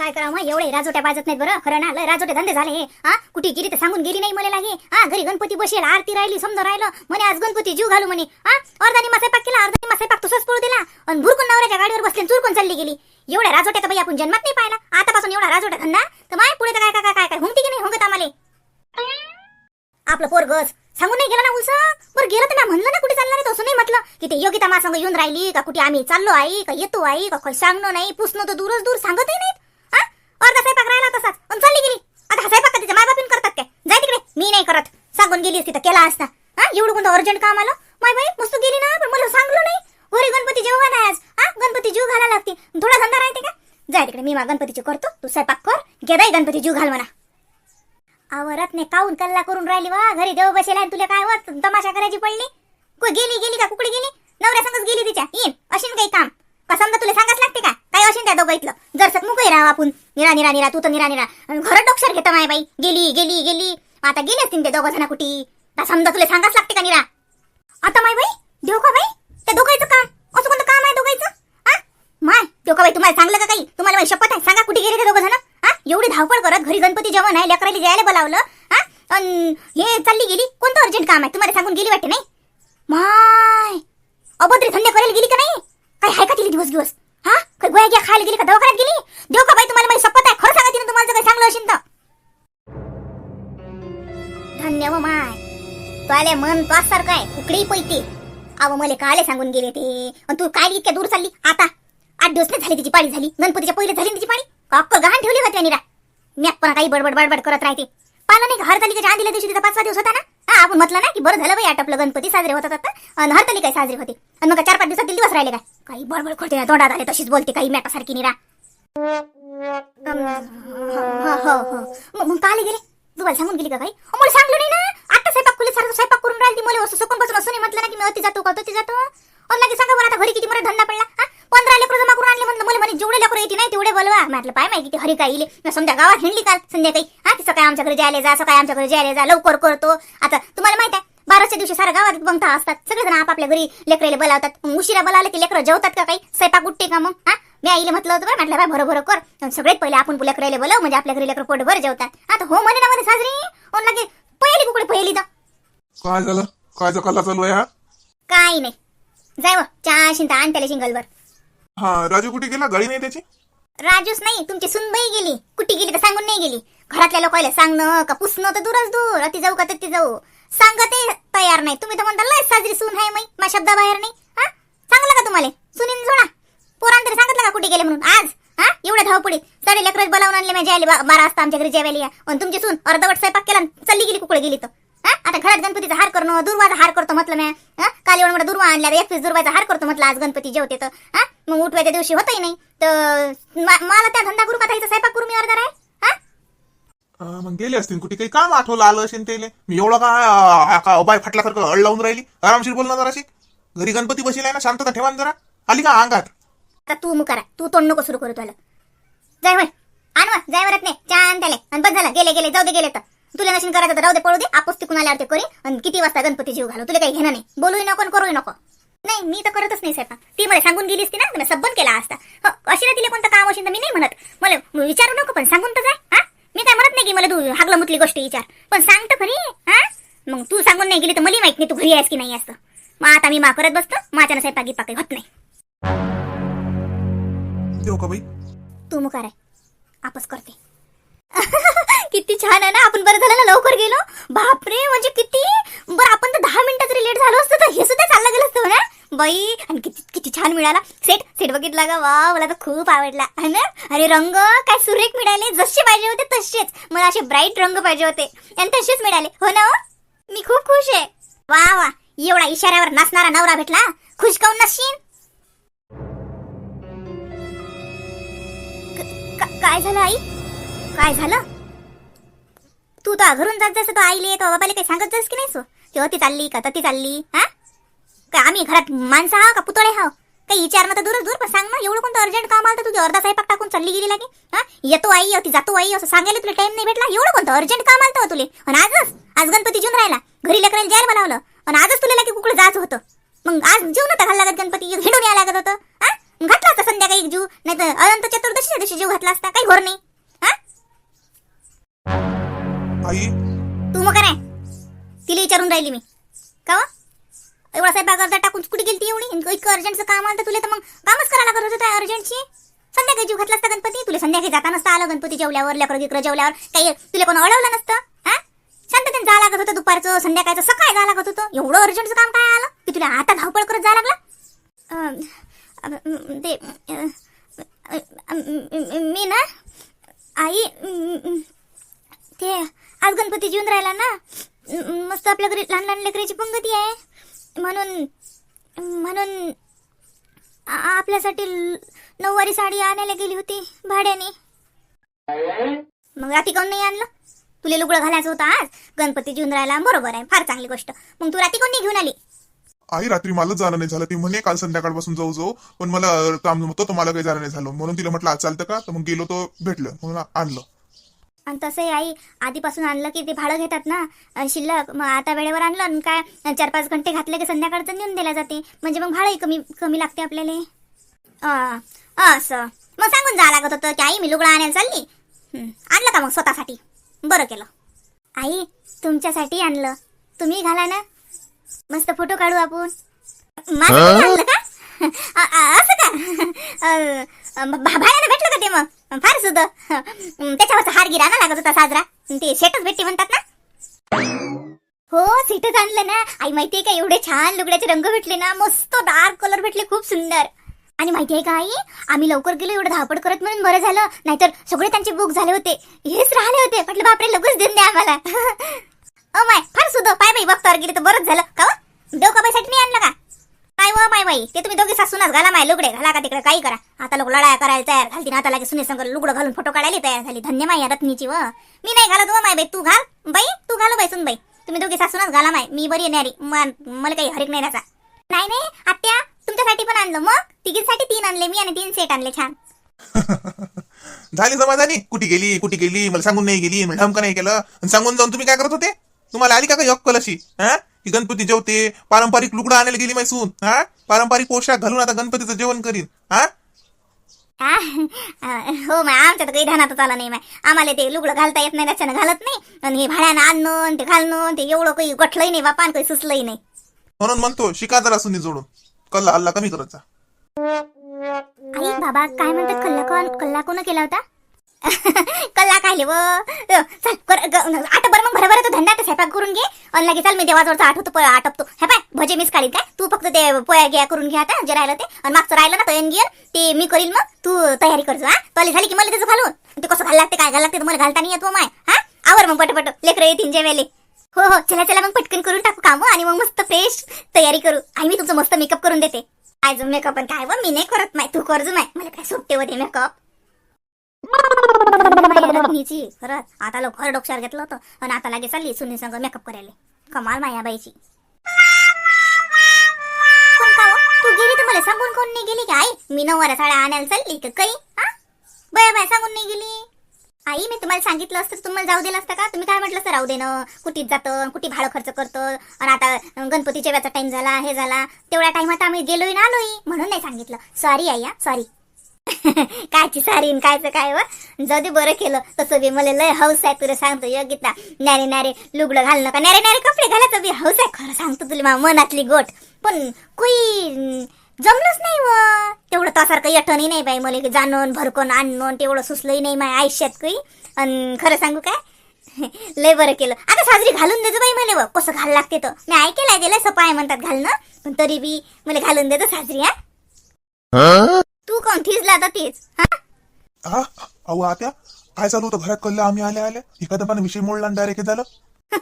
काय करावं मग एवढे राजोट्या बाजत नाहीत बरं. खरं ना लय राजोटे धंदे झाले हे हा? कुठे गेली तर सांगून गेली नाही मला लागे हा? घरी गणपती बसेल आरती राहिली समजा राहिलं. म्हणे आज गणपती जीव घालू म्हणे. हा? अर्धा निमा स्वयंपाक केला अर्धा निमा स्वयंपाक तसंच पळू दिला. आणि भुरकून नवऱ्याच्या गाडीवर बसले चुरकून चालली गेली. एवढ्या राजोट्या तर बाई आपण जन्मात नाही पाहिला. आतापासून एवढा राजोटा धंदा तर माय पुढे तर काय काय काय काय काय की नाही हुंगत आम्हाला? आपलं पोरगच सांगून नाही गेला ना उलसा? बरं गेलं तर ना म्हणलं ना कुठे चाललं नाही तसं नाही म्हटलं. की ते योगिता मा येऊन राहिली का कुठे आम्ही चाललो आई का येतो आई का काही सांगणं नाही पुसणं तर दूरच दूर सांगतही नाहीत. अर्धा स्वयंपाक राहिला तसाच आणि चालली गेली. आता हा स्वयंपाक का तिच्या मायबापीन करतात काय? जाय तिकडे. मी नाही करत. सांगून गेली असती तर केला असता. हा? एवढं कोणतं अर्जंट काम आलं? माय बाई मस्त गेली ना पण मला सांगलो नाही. घरी गणपती जेव्हा नाही आज. हा? गणपती जीव घालायला लागते. थोडा धंदा राहते का? जाय तिकडे. मी मा गणपतीची करतो. तू स्वयंपाक कर. गेदाई गणपती जीव घाल म्हणा. आवरत नाही. काऊन कल्ला करून राहिली वा घरी देव बसेल आणि तुला काय होत? तमाशा करायची पडली? गेली गेली का? कुकडे गेली? नवऱ्या संगच गेली तिच्या. येईन. अशीन काही काम. का समजा तुला सांगाच लागते का? काय असेल त्या दोघं इथलं? जर सक मुकही राहा आपण. निरा निरा निरा तू तर निरा निरा. घर डोक्षर घेतो माय बाई. गेली गेली गेली. आता गेली असतील ते दोघं जण कुठे? का समजा तुला सांगाच लागते का निरा? आता माय बाई देऊ का बाई त्या दोघायचं काम. असं कोणतं काम आहे दोघायचं हा माय देऊ का बाई तुम्हाला सांगलं का काही? तुम्हाला माझी शपथ आहे? सांगा कुठे गेले ते दोघं जण? हा एवढी धावपळ करत घरी गणपती जेवण आहे लेकराला जायला बोलावलं. हा अन हे चालली गेली. कोणतं अर्जंट काम आहे? तुम्हाला सांगून गेली वाटते नाही? माय अभद्री धंदे करायला गेली का नाही? काय आहे का तिला दिवस दिवस हा? काय गोळ्या घ्या खायला गेली का? दवाखान्यात गेली? देव का बाई तुम्हाला माझी शपथ आहे. खरं सांगा तिने तुम्हाला काही सांगलं असेल तर. धन्य हो माय. तुला मन तो सारखं आहे. उकडी पैते. अव मले काले सांगून गेले ते. आणि तू काय इतक्या दूर चालली? आता आठ दिवस नाही झाली तिची पाळी झाली. गणपतीच्या पहिले झाली तिची पाळी? अक्कल गहाण ठेवली होती निरा मी पण काही बडबड बडबड करत राहते. पाला नाही का? हरतालिकेच्या आधीला दिवशी तिचा पाचवा दिवस होता ना? हा आपण म्हटलं ना की बरं झालं बाई आटपलं गणपती साजरे होतात आता. आणि हरताली काय साजरी होते. आणि मग चार पाच दिवसात दिवस राहिले काय? काही बळबळ खोटे तोंडात आले तशीच बोलते काही मॅटासारखी निरा. मग काले गेले? तुम्हाला सांगून गेली का काही? मला सांगलं नाही ना. आता स्वयंपाक खुले सारखं स्वयंपाक करून राहिली मला असं सोकून बसून असं नाही म्हटलं ना की मी अति जातो का अति जातो? अहो लगेच सांगा बरं आता घरी किती मला धंदा पडला पंधरा लेकरं जमा करून आणले म्हणलं मला म्हणे जेवढे तेवढे बोलवा. म्हटलं पाय माहिती हरी काय येईल मी समजा गावात हिंडली काल संध्याकाळी. हा की सकाळी आमच्या घरी जायला जा सकाळी आमच्या घरी जायला जा लवकर करतो. आता तुम्हाला माहीत आहे बाराच्या दिवशी सारा गावात बंगता असतात. सगळेजण आपापल्या घरी लेकराला बोलावतात. उशिरा बोलावले की लेकरं जेवतात का काही? स्वयंपाक उठते का मग? हा? मी आईला म्हटलं होतं म्हटलं बाय भरो भरो कर. सगळ्यात पहिले आपण लेकराला बोलाव म्हणजे आपल्या घरी लेकर पोट भर जेवतात आता हो म्हणे ना मध्ये साजरी. ओन लागे पहिली कुकडे पहिली तर. काय झालं? काय कल्ला चालू आहे हा? काही नाही. जाय व चहा शिंता आण त्याला शिंगलवर हा राजू कुठे गेला? गाडी नाही त्याची? राजूस नाही तुमची सुनबाई गेली. कुठे गेली तर सांगून नाही गेली. घरातल्या लोकांना सांगणं का पुसणं तर दूरच दूर. अति जाऊ का ती जाऊ. सांगते तयार नाही. तुम्ही तर म्हणता लय साजरी सून आहे मै मा शब्दाबाहेर नाही. हा? सांगलं का तुम्हाला? सुनीन जोडा. पोरान तरी सांगितलं का कुठे गेले म्हणून? आज? हा? एवढ्या धावपुढी साडे लेकरच बोलावून आणले माझ्या आले बा- बारा वाजता आमच्या घरी जेवायला या. आणि तुमची सून अर्धवट स्वयंपाक केला चालली गेली कुकडे गेली तर. आता घरात गणपतीचा हार करणं दुर्वाचा हार करतो म्हटलं मी. हा? काल एवढा मोठा दुर्वा आणला एकवीस दुर्वाचा हार करतो म्हटलं आज गणपती जेवते तर. हा? मग उठवायच्या दिवशी होतही नाही. तर मला त्या धंदा करू का स्वयंपाक करू मी अर्धा आहे हा मग गेले असतील कुठे काही काम आठवलं आलं असेल त्याले. मी एवढं का अबाय फाटल्यासारखं अड लावून राहिली? आरामशीर बोल ना जराशी. घरी गणपती बसेल आहे ना शांतता ठेवा जरा. आली का अंगात? आता तू मुकारा तू तोंड नको सुरू करू तुला जाय होय आणवा जाय वरत नाही. छान त्याले. आणि बस झालं. गेले गेले. जाऊ दे गेले तर. तुला नशीन करायचं तर राहू दे पळू दे. आपस तिकून आल्यावर ते करी आणि किती वाजता गणपती जीव घालू? तुला काही घेणं नाही. बोलूही नको आणि करूही नको. नाही मी तर करतच नाही स्वयंपाक. ती मला सांगून गेली असती ना मी सबन केला असता. अशी ना तिला कोणतं काम असेल तर मी नाही म्हणत. मला विचारू नको पण सांगून तर जाय हा? मी काय म्हणत नाही की मला तू हागलं मुतली गोष्ट विचार. पण सांग तर खरी हा? मग तू सांगून नाही गेली तर मला माहीत नाही तू घरी आहेस की नाही असतं मग आता मी मा करत बसतो. माझ्यानं स्वयंपाक काही होत नाही. देऊ का बाई? तू मुकार आहे. आपस करते. किती छान आहे ना. आपण बरं झालं ना लवकर गेलो. बापरे म्हणजे किती? बरं आपण तर दहा मिनिटं जरी लेट झालो असतो तर हे सुद्धा चाललं गेलं असतं हो ना? बाई आणि किती किती छान मिळाला. सेट सेट बघितला का? वा मला तर खूप आवडला. है ना? अरे रंग काय सुरेख मिळाले. जसे पाहिजे होते तसेच. मला असे ब्राईट रंग पाहिजे होते. आणि तसेच मिळाले. हो ना हो? मी खूप खुश आहे. वा वा. एवढा इशाऱ्यावर नाचणारा नवरा भेटला. खुश काऊन नसशील काय झालं आई? काय झालं? तू तर घरून जात जायचं तो आईले तो बाबाले काही सांगत जास की नाही सो? की ती चालली का ती चालली हा? काय आम्ही घरात माणसं हा का पुतळे हाव काही विचारणं तर दूरच दूर पण सांग ना एवढं कोणतं अर्जंट काम आलं तर तुझी अर्धा स्वयंपाक टाकून चालली गेली लागे हा? येतो आई ती जातो आई असं सांगायला तुला टाइम नाही भेटला? एवढं कोणतं अर्जंट काम आलं तुले? आणि आजच आज गणपती जेवून राहिला घरी लेकराला जायला बनवलं आणि आजच तुला लागे कुकडे जायचं होतं. मग आज जेवण तर घाल लागत गणपती हिंडून यायला लागत होतं हा? घातला असता संध्याकाळी जीव नाही तर अनंत चतुर्दशी दिवशी जीव घातला असता काही घोर नाही. आई. तू मग काय तिला विचारून राहिली मी. का व? एवढा साहेब अर्धा टाकून कुठे गेली एवढी? इतकं अर्जंटचं काम आलं तर तुला तर मग कामच करायला करत होतं अर्जंटची संध्याकाळी जीव घातला असता गणपती? तुला संध्याकाळी जाता नसता आलं गणपती जेवल्यावर लेकर गिकरं जेवल्यावर? काही तुला कोण अडवलं नसतं? हा? शांततेने जावं लागत होतं दुपारचं संध्याकाळचं सकाळी जावं लागत होतं. एवढं अर्जंटचं काम काय आलं? की तुला आता धावपळ करत जावं लागलं? अं, अं, ते अं, अं, मी ना आई अं, ते आज गणपती जेवून राहिला ना मस्त आपल्या घरी लहान लहान लेकराची पंगती आहे. म्हणून म्हणून आपल्यासाठी नऊवारी साडी आणायला गेली होती भाड्याने. मग राती काऊन नाही आणलं? तुला लुगडं घालायचं होतं आज? गणपती जेवून राहिला बरोबर आहे फार चांगली गोष्ट. मग तू राती कोण नाही घेऊन आली? आई रात्री मला जाणं नाही झालं. ती म्हणे काल संध्याकाळपासून जाऊ जाऊ पण मला काम होतं तर मला काही जाणं नाही झालं. म्हणून तिला म्हटलं आज चालतं का? तर मग गेलो तो भेटलं. म्हणून आणलं. आणि तसंही आई आधीपासून आणलं की ते भाडं घेतात ना? शिल्लक. मग आता वेळेवर आणलं आणि काय? चार पाच घंटे घातले की संध्याकाळचं नेऊन दिल्या जाते. म्हणजे मग भाडंही कमी कमी लागते आपल्याला. अं, असं. मग सांगून जा लागत होतं की आई मी लुगडं आणायला चालली. आणलं का मग स्वतःसाठी? बरं केलं. आई तुमच्यासाठी आणलं. तुम्ही घाला ना. मस्त फोटो काढू आपण. माझं आणलं का? असं का? भाड्यानं भेटलं का ते मग? फार सुद्ध त्याच्यावरचा हार गिरा ना लागत होता साजरा ते सेटच भेटते म्हणतात ना हो सेटच आणलं ना आई माहितीये का एवढे छान लुगड्याचे रंग भेटले ना मस्त डार्क कलर भेटले खूप सुंदर आणि माहितीये का आई आम्ही लवकर गेलो एवढं धावपड करत म्हणून बरं झालं नाहीतर सगळे त्यांचे बुक झाले होते हेच राहिले होते म्हटलं बापरे लगेच देऊन द्या आम्हाला अ माय फार सुद्धा पाय बाई बघतो गेली तर बरंच झालं का देव का बाईसाठी नाही आणलं का काय व माय बाई? ते तुम्ही दोघे सासूनच घाला माय लुगडे. घाला का तिकडे? काही करा. आता लोक लढाया करायला तयार घालतील आता लागे सुने संग लुगडं घालून फोटो काढायला तयार झाली. धन्य माय रत्नीची व. मी नाही घालत व माय बाई. तू घाल. बाई तू घालू बाई सुन बाई तुम्ही दोघे सासूनच घाला माय मी बरी येणारी मला काही हरिक नाही त्याचा नाही नाही. आत्या तुमच्यासाठी पण आणलं. मग? तिघींसाठी तीन आणले. मी आणि तीन सेट आणले. छान. झाली समाधानी. कुठे गेली? कुठे गेली? मला सांगून नाही गेली. मला धमका नाही केलं. सांगून जाऊन तुम्ही काय करत होते? तुम्हाला आली का काही अक्कल अशी? हा? की गणपती जेवते पारंपरिक लुगडं आणायला गेली माय सून हा? पारंपरिक पोशाख घालून आता गणपतीचं जेवण करीन हा? आ, हो माय आमच्या तर काही ध्यानातच आलं नाही माय. आम्हाला ते लुगडं घालता येत नाही त्याच्यानं घालत नाही. आणि हे भाड्यानं आणणं आणि ते घालणं आणि ते एवढं काही गठलंही नाही बापा आणि काही सुचलंही नाही. म्हणून म्हणतो शिका जरा सुनी जोडून. कल्ला हल्ला कमी करत जा. आई बाबा काय म्हणतात? कल्ला कोण कल्ला कोण केला होता? कल्ला काय व. चल आता बरं मग बरोबर तू धंदा स्वयंपाक करून घे. आणि लगे चल मी देवाजवळचा आठवतो पोळ्या आटपतो. हे पाय भजे मीच काढीत काय? तू फक्त ते पोळ्या घ्या करून घ्या आता जे राहिलं ते. आणि मागचं राहिलं ना तयन घेऊन ते मी करील मग. तू तयारी करजो हा. तोली झाली की मला त्याचं घालून. ते कसं घाल लागते काय घाल लागते मला घालता नाही येतो माय हा. आवर मग पटपट लेकरं येतील जेवेले हो हो चला चला मग पटकन करून टाकू काम आणि मग मस्त फ्रेश तयारी करू. आई मी तुमचं मस्त मेकअप करून देते. आयजो मेकअप पण काय व मी नाही करत माय तू करजो माय. मला काय सोपते होते मेकअप खरंच आता लोक घर डोक्यावर घेतलं होतं आणि आता लागे चालली सुनील संग मेकअप करायला कमाल माया बाईची कोण तू गेली तर मला सांगून कोण नाही गेली का आई मी नऊवाऱ्या साड्या आणायला चालली का काही हा बया बाय सांगून नाही गेली आई मी तुम्हाला सांगितलं असतं तुम्हाला जाऊ दिलं असतं का तुम्ही काय म्हटलं असतं राहू देणं कुठे जातं कुठे भाडं खर्च करतं आणि आता गणपतीच्या वेळाचा टाइम झाला हे झाला तेवढ्या टाइमात आम्ही गेलोय ना आलोय म्हणून नाही सांगितलं सॉरी आई सॉरी कायची सारीन कायचं काय व? जाऊ दे बरं केलं. तसं बी मला लय हौस आहे तुला सांगतो. योगिता नारे नारे लुगडं घालणं का नारे नारे कपडे घालायचं बी हौस आहे. खरं सांगतो तुला मा मनातली गोट. पण कोई जमलंच नाही व. तेवढं त्यासारखं यठणही नाही बाई मला जाणून भरकून आणून तेवढं सुचलंही नाही माझ्या आयुष्यात काही आणि खरं सांगू काय? लय बरं केलं. आता साजरी घालून देतो बाई मला व. कसं घाल लागते तर मी ऐकेलं गेलं सपाय म्हणतात घालणं. पण तरी बी मला घालून देतो साजरी हा? तू कोण? थिजला आता तीच. हा? हा? अहो आत्या काय चालू होतं? घरात कल्ला आम्ही आल्या आल्या एखादा पण विषय मोडला डायरेक्ट झालं.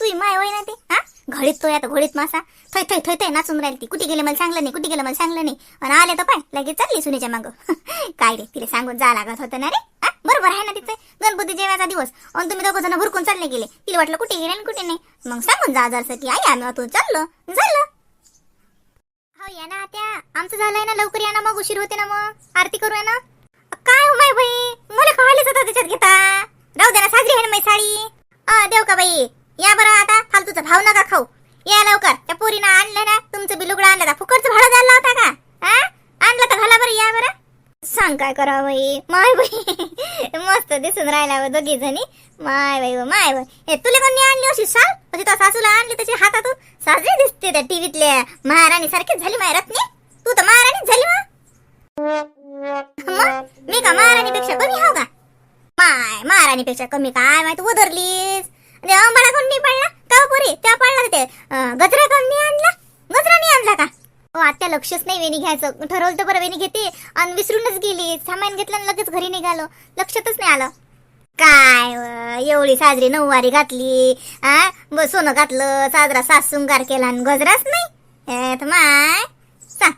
तू माय वय ना ते हा? घडीत तो आता घोडीत मासा. थय थय थय थय नाचून राहिली ती. कुठे गेले मला सांगलं नाही कुठे गेलं मला सांगलं नाही. आणि आले तर पाय लगेच चालली सुनीच्या मागं. काय रे तिला सांगून जा लागत होतं ना रे? हा? बरोबर आहे ना तिचं? गणपती जेवायचा दिवस. आणि तुम्ही दोघं जण भुरकून चालले गेले. तिला वाटलं कुठे गेले आणि कुठे नाही. मग सांगून जा जरसं की आई आम्ही तू चाललो. झालं. या ना आत्या. आमचं झालंय ना लवकर या ना मग उशीर होते ना मग. आरती करूया ना? काय हो माय बाई? मला कळालेच होता त्याच्यात घेता. राहू दे ना साजरी आहे ना साडी. अ देव का बाई? या बरं आता फालतूचा भाव नका खाऊ. या लवकर. त्या पोरीनं आणलं ना तुमचं बिलुगडं आणलं का फुकटचं भाडं द्यायला होता का? हा? आणलं तर घाला बरं या बरं. सांग काय करावं बाई? माय बाई मस्त दिसून राहिला दोघी जणी माय बाई माय बाई. हे तुला कोणी आणली अशी सांग अशी सासूला आणली त्याच्या हातातून? साजरी दिसते त्या टीव्हीतल्या महाराणी सारखीच झाली माय रत्नी. तू तर महाराणीच झाली मग. मी का महाराणीपेक्षा कमी हो का? माय महाराणीपेक्षा कमी काय माहिती उधरलीस. अंबाडा कोण नाही पडला का हो पोरी? त्या पडला ते? गजरा कोण नाही आणला? गजरा नाही आणला का? हो आत्या लक्षच नाही वेणी घ्यायचं. ठरवलं तर बरं वेणी घेते. आणि विसरूनच गेली सामान घेतलं लगेच घरी निघालो. लक्षातच नाही आलं. काय एवढी साजरी नऊवारी घातली आ सोनं घातलं साजरा सास शृंगार केला आणि गजराच नाही. माय सांग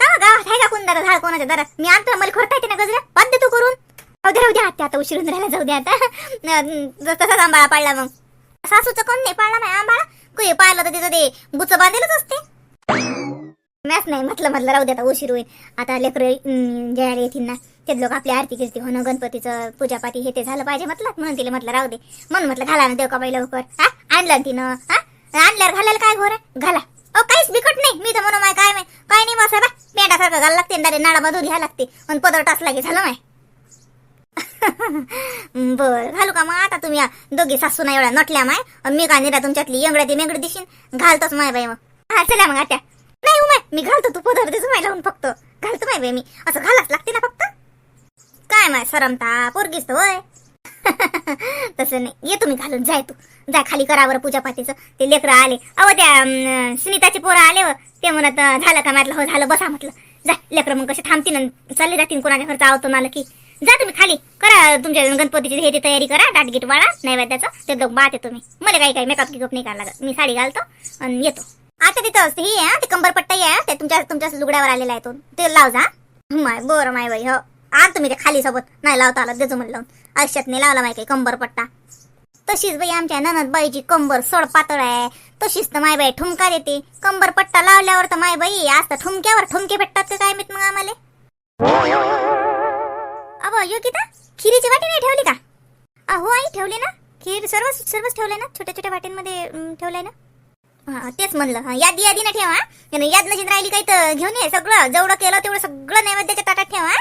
का गावात आहे का कोण झाड कोणाच्या दारात? मी आणतो मला खोरता येते ना गजरा बंद दे तू करून. जाऊ द्या राहू द्या आता उशिरून राहिला जाऊ द्या आता. तसाच आंबाळा पाडला मग. सासूचं कोण नाही पाडला नाही आंबाळा? कुणी पाडलं तर तिचं ते बुच बांधेलच असते. मॅच नाही म्हटलं म्हटलं राहू दे आता उशीर होईल. आता लेकरं जयाला येतील ना. ते लोक आपली आरती गिरती होणं गणपतीचं पूजापाती हे ते झालं पाहिजे म्हटलं. म्हणून तिला म्हटलं राहू दे. म्हणून म्हटलं घाला ना देव का बाई लवकर. हा? आणलं तिनं. हा? आणल्यावर घालायला काय घोर? घाला. अहो काहीच बिकट नाही. मी तर म्हणून माय काय माय? काय नाही बसा बा पेंडासारखं घाला लागते डायरेक्ट नाडामधून घ्यायला लागते. पण पदर टाचला की झालं माय? बर. घालू का मग? आता तुम्ही या दोघी सासू नाही एवढ्या नटल्या माय. आणि मी का निरा तुमच्यातली येंगड्या ती मेंगडी दिशीन? घालतोच माय बाई मग. हा चला मग आता. नाही हो, माय. मी घालतो तू पदर देतो माय लावून फक्त. घालतो माय बाई मी. असं घालाच लागते ना फक्त. काय माय सरमता पोरगीच तर होय. तसं नाही. ये तुम्ही घालून जाय तू. जाय खाली करावर पूजा पातीचं. ते लेकरं आले. अहो त्या सुनीताचे पोरं आले व ते म्हणत झालं का म्हटलं? हो झालं. बसा म्हटलं. जा. लेकरं मग कसे थांबतील चालले जातील कोणाच्या घरचा आवतो मला की जा तुम्ही खाली. करा तुमच्या गणपतीची हे ते तयारी करा. दाटगीट वाळा. नैवेद्याचं. ते दोघ बात तुम्ही. मला काही काही मेकअप गिकअप नाही करायला लागत. मी साडी घालतो आणि येतो. आता तिथं असते ही आहे ते कंबरपट्टा आहे ते तुमच्या तुमच्या लुगड्यावर आलेला आहे तो. ते लाव जा. माय बरं माय बाई हो. आण तुम्ही ते खाली सोबत. नाही लावता आला देजो म्हणलं आयुष्यात नाही लावला माहिती कंबर पट्टा. तशीच बाई आमच्या ननद बाईची कंबर सोड पातळ आहे. तशीच तर माय बाई ठुमका देते. कंबर पट्टा लावल्यावर तर माय बाई आज तर ठुमक्यावर ठुमके भेटतात का काय माहीत मग आम्हाला? अबो योगिता खिरीची वाटी नाही ठेवली का? अहो आई ठेवली ना. खीर सर्व सर्वच ठेवलंय ना. छोट्या छोट्या वाटींमध्ये ठेवलंय ना. हा तेच म्हणलं. यादी यादी ना ठेवा याद नशीन राहिली काही तर घेऊन ये सगळं. जेवढं केलं तेवढं सगळं नैवेद्याच्या ताटात ठेवा हा.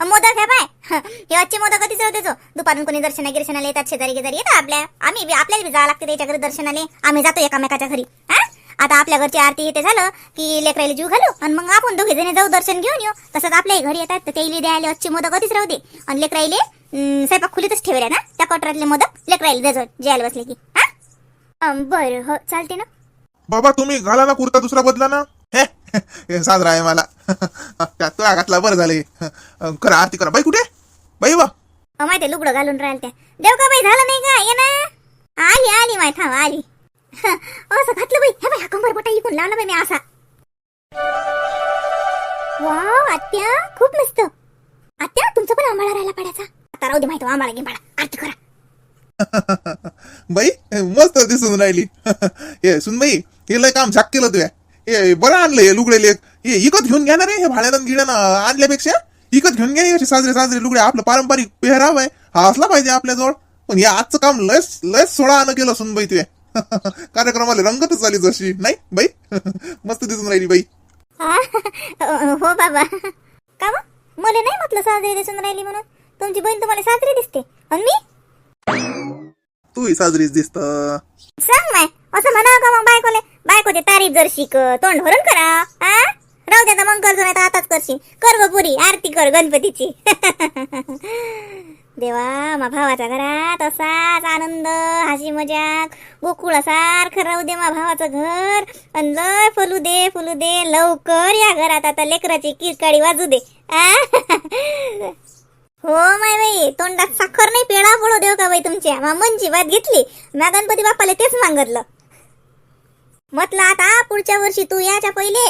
मोदक आहे पाय हे आजचे मोदक कधीच होते जो. दुपारून कोणी दर्शना गिर्शनाला येतात शेजारी गेजारी येतात आपल्या आम्ही बी- आपल्याला बी जावं लागते त्याच्या घरी दर्शनाले. आम्ही जातो एकामेकाच्या घरी. हा? आता आपल्या घरची आरती येते झालं की लेकरायला जीव घालू आणि मग आपण दोघे जण जाऊ दर्शन घेऊन येऊ. तसंच आपल्याही घरी येतात तर त्याला द्यायला आजचे मोदक कधीच राहू दे आणि लेकराईले स्वयंपाक खुलीतच ठेवल्या ना. त्या कटोऱ्यातले मोदक लेकरायला देजो जेवायला बसले की. हा? बरं हो चालते ना. बाबा तुम्ही घाला ना कुर्ता दुसरा बदला ना. हे साजरा आहे मला. तो घातला बरं झाले करा आरती करा. बाई कुठे? बाई बा अ माहिती लुगडं घालून राहिल त्या देव का बाई झालं नाही का? ये ना. आली आली माय थांब आली. असं घातलं बाई. हे बाई हा कंबर पटा इकून लावला बाई मी असा. वाव आत्या खूप मस्त. आत्या तुमचं पण आंबाळा राहिला पडायचा. आता राहू दे माहिती आंबाळा गिंबाळा आरती करा. बाई मस्त दिसून राहिली. हे सुन बाई हे लय काम झाक केलं तुया हे बरं आणलं हे लुगडे लेख हे इकत घेऊन घ्या ना रे हे भाड्यानं गिड्यानं आणल्यापेक्षा. इकत घेऊन घ्या असे साजरे साजरे लुगडे. आपलं पारंपरिक पेहराव आहे. हा असला पाहिजे आपल्याजवळ. पण हे आजचं काम लयच लयच सोळा आणं केलं सुन बाई तुया. कार्यक्रमाला रंगतच आली जशी. नाही बाई? मस्त दिसून राहिली बाई. हा? बाबा. का? मला नाही म्हटलं साजरी दिसून राहिली म्हणून. तुमची बहीण तुम्हाला साजरी दिसते. आणि मी? तूही साजरीच दिसत. सांग माय असं म्हणावं का मग बायकोले? बायको ते तारीफ जर शिक तोंड भरून करा हा राहू दे मग करतो नाही तर आताच करशील. कर ग पुरी आरती कर गणपतीची. देवा मा भावाच्या घरात असाच आनंद हाशी मजाक गोकुळासारखं राहू दे मा भावाचं घर. अन लय फुलू दे फुलू दे लवकर या घरात आता लेकराची किरकाळी वाजू दे. आ? हो माय बाई तोंडात साखर नाही पेढा पडू देऊ का बाई तुमच्या? मा मनची बात घेतली. म्या गणपती बाप्पाला तेच मागितलं म्हटलं आता पुढच्या वर्षी तू याच्या पहिले.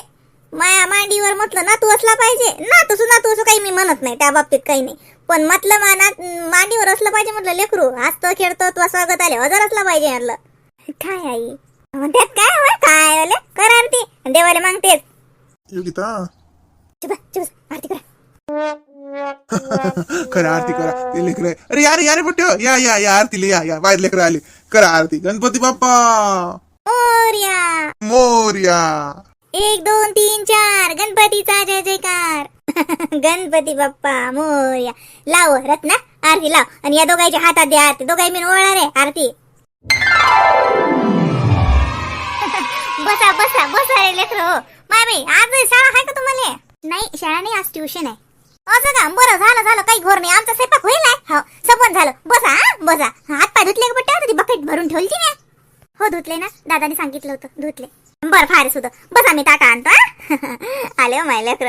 माया मांडीवर म्हटलं ना तू असला पाहिजे. ना तू ना तू काही मी म्हणत नाही त्या बाबतीत काही नाही. पण म्हटलं माना मांडीवर असलं पाहिजे म्हटलं लेकरू. हसतो खेळतो तुला स्वागत आले हजर असला पाहिजे म्हटलं. काय आई? त्यात काय होय काय आले? कर आरती. देवाला मागतेच. योगिता चुप चुप आरती करा. खरं आरती करा. ते लेकर अरे यार यार पट्ट या या या आरतीला या या. बाहेर लेकर आले. करा आरती. गणपती बाप्पा. मोरया. मोर्या. एक दोन तीन चार. गणपतीचा जय जयकार. गणपती बाप्पा मोर्या. लाव रत्ना आरती लाव. आणि या दोघांच्या हातात द्या आरती. दोघाही मी ओळणार आहे आरती. बसा बसा बसा रे लेकरं. हो. माय बाई आज शाळा आहे का तुम्हाला? नाही शाळा नाही आज ट्युशन आहे. असं का बरं झालं झालं. काही घोर नाही. आमचा स्वयंपाक होईल आहे. हो सबन झालं. बसा हा, बसा. हात पाय धुतले का ती बकेट भरून ठेवली ना हो धुतले ना. दादाने सांगितलं होतं धुतले. बरं फार सुद्धा बसा मी ताटा आणतो आले हो, माय लेकर.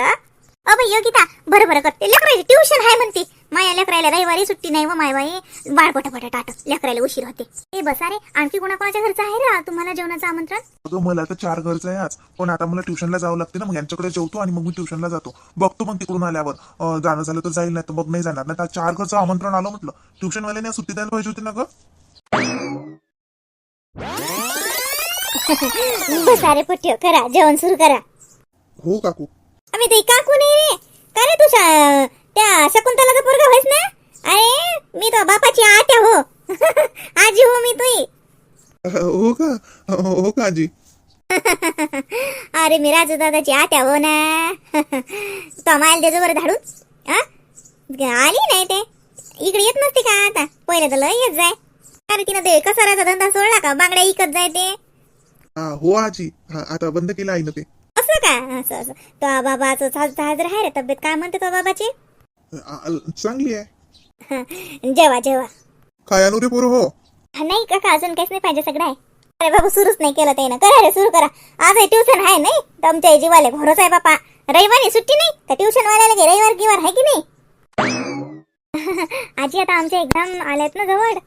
अ योगिता. बरं बरं करते. लेकराची ट्युशन आहे म्हणते. माया लेकरायला रविवारी सुट्टी नाही व माय बाई बाळ पटा पटा टाट लेकरायला उशीर होते. ए बसा रे आणखी कोणाकोणाच्या घरचं आहे रे तुम्हाला जेवणाचं आमंत्रण? अगं मला तर चार घरचं आहे आज. पण आता मला ट्युशनला जावं लागते ना मग यांच्याकडे जेवतो आणि मग मी ट्युशनला जातो. बघतो मग तिकडून आल्यावर. अं, जाणं झालं तर जाईल नाही तर मग नाही जाणार. नाही चार घरचं आमंत्रण आलं म्हटलं. ट्युशनवाल्याने सुट्टी द्यायला पाहिजे होती ना गं? बसा रे पुट्यो करा जेवण सुरू करा. हो काकू. आम्ही ते काकू नाही रे. का रे तू शा- त्या शकुंतलाचा पोरगा होईस ना? अरे मी तो बापाची आत्या हो. आजी हो मी तुई. हो का? हो का आजी? अरे मी राजू दादाची आत्या हो ना. तो मायल त्याचं बरं धाडून हा? आली नाही ते. इकडे येत नसते का आता? पहिले तर लय येत जाय. अरे तिनं ते कसाराचा धंदा सोडला का? बांगड्या इकत जाय ते. हा, आजी. आता बंद केलं आहे ना ते. असं का? असं असं. तो बाबाचं हाजर आहे रे तब्येत काय म्हणते तो बाबाची? आ, आ, चांगली आहे. जेवा जेवा. काय आणू रे पोरं हो? नाही काका अजून काहीच नाही पाहिजे सगळं आहे. अरे बाबा सुरूच नाही केलं त्यानं. करा रे सुरू करा. आज हे ट्युशन आहे नाही? तुमच्या जीवाले भरोसा आहे बापा. रविवारी सुट्टी नाही? का ट्युशन वाल्याला की रविवार गिवार आहे की नाही? आजी आता आमच्या एक्झाम आल्यात ना जवळ.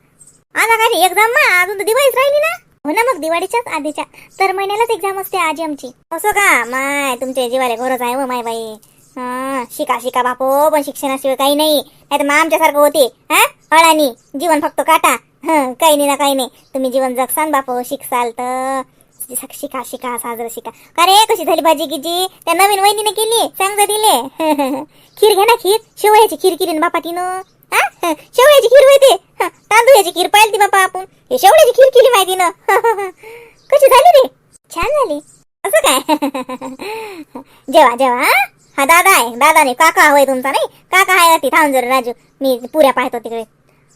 आता काय एक्झाम मा? अजून तर दिवाळीच राहिली ना? हो ना मग दिवाळीच्याच आधीच्या. तर महिन्यालाच एक्झाम असते आजी आमची. असं का? माय तुमच्या जीवाले भरोसा आहे हो माय बाई. हा शिका शिका बापो पण शिक्षणाशिवाय काही नाही. नाही तर मग आमच्यासारखं होते हा? अळानी जीवन फक्त काटा. हं काही नाही ना काही नाही. तुम्ही जीवन जगसान बापो शिकसाल तर. शिका शिका साजरं शिका. का रे कशी झाली भाजी गिजी? त्या नवीन वहिनीने केली चांगलं दिले. खीर घे ना खीर. शेवयाची खीर केली बापा तिनं. हा? शेवयाची खीर माहिती तांदूळाची खीर पाहिली बापा आपण. हे शेवयाची खीर केली माहिती ना. कशी झाली रे? छान झाली. असं काय? जेवा जेवा हा? दादा आहे. नाही काका होय तुमचा नाही? काका आहे ती थांब जरा राजू. मी पुऱ्या पाहतो तिकडे.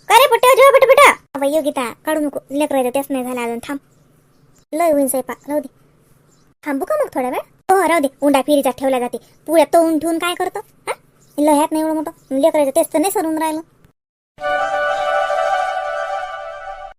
करे रे पट्ट्या जेव्हा पट पटा योगिता काढू नको. लेकरायचं तेच नाही झालं अजून. थांब. लय होईन स्वयंपाक. राहू दे. थांबू का मग थोडा वेळ? हो, हो राहू दे. उंडा फिरीचा ठेवला जाते. पुऱ्या तोंड ठेवून काय करतो? हा? लह्यात नाही एवढं मोठं. लेकरायचं तेच तर नाही सरून राहिलं.